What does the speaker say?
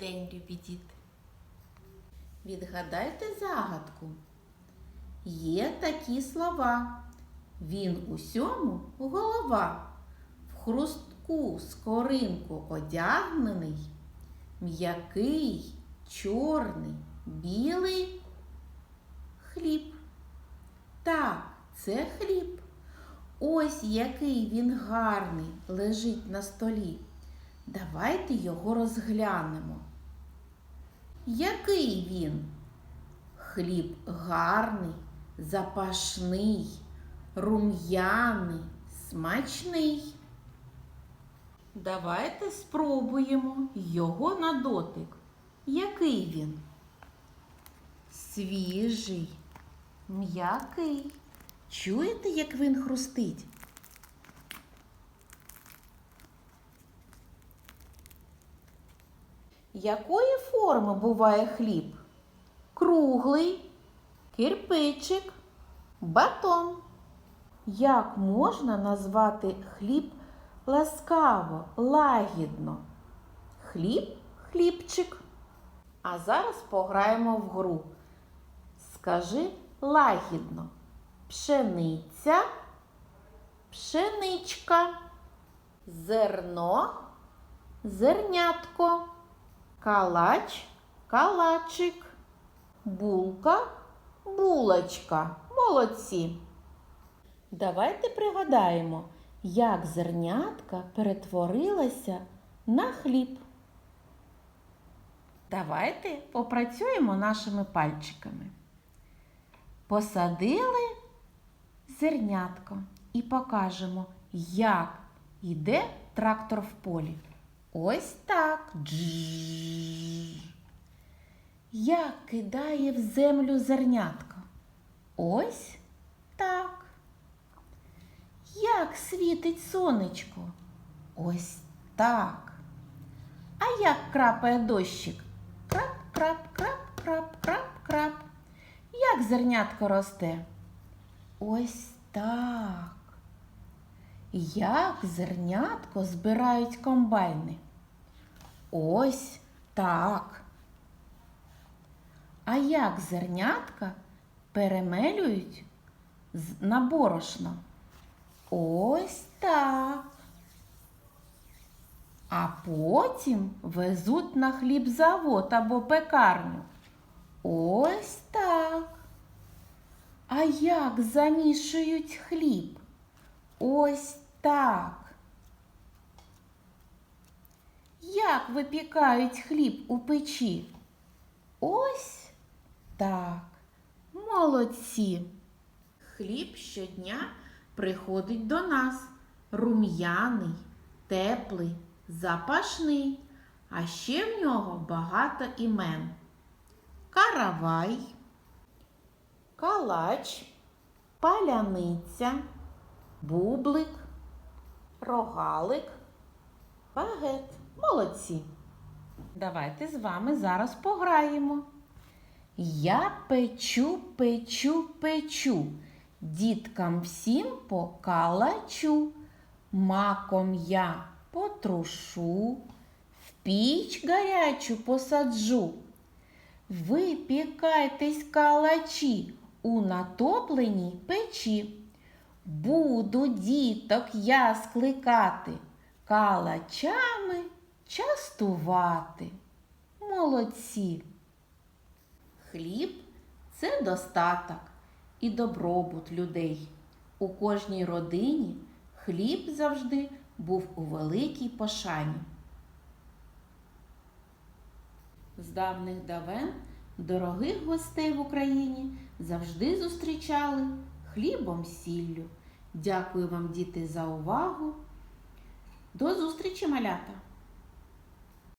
день, любі діти! Відгадайте загадку. Є такі слова. Він усьому голова. В хрустку скоринку одягнений, м'який, чорний, білий хліб. Так, це хліб. Ось який він гарний лежить на столі. Давайте його розглянемо. Який він? Хліб гарний, запашний, рум'яний, смачний. Давайте спробуємо його на дотик. Який він? Свіжий, м'який. Чуєте, як він хрустить? Якої форми буває хліб? Круглий, кирпичик, батон. Як можна назвати хліб ласкаво, лагідно? Хліб, хлібчик. А зараз пограємо в гру. Скажи лагідно. Пшениця, пшеничка, зерно, зернятко, калач, калачик, булка, булочка. Молодці. Давайте пригадаємо, як зернятка перетворилася на хліб. Давайте попрацюємо нашими пальчиками. Посадили зернятко і покажемо, як йде трактор в полі. Ось так. Як кидає в землю зернятко. Ось так. Як світить сонечко? Ось так. А як крапає дощик? Крап, крап, крап, крап, крап, крап. Як зернятко росте? Ось так. Як зернятко збирають комбайни? Ось так. А як зернятка перемелюють на борошно? Ось так. А потім везуть на хлібзавод або пекарню. Ось так. А як замішують хліб? Ось так. Як випікають хліб у печі? Ось так. Молодці. Хліб щодня приходить до нас рум'яний, теплий, запашний, а ще в нього багато імен. Каравай, калач, паляниця, бублик, рогалик, багет. Молодці. Давайте з вами зараз пограємо. Я печу, печу, печу, діткам всім покалачу, маком я потрушу, в піч гарячу посаджу. Випікайтесь калачі у натопленій печі. Буду діток я скликати, калачами частувати. Молодці. Хліб це достаток і добробут людей. У кожній родині хліб завжди був у великій пошані. З давних давен дорогих гостей в Україні завжди зустрічали хлібом сіллю. Дякую вам, діти, за увагу. До зустрічі, малята!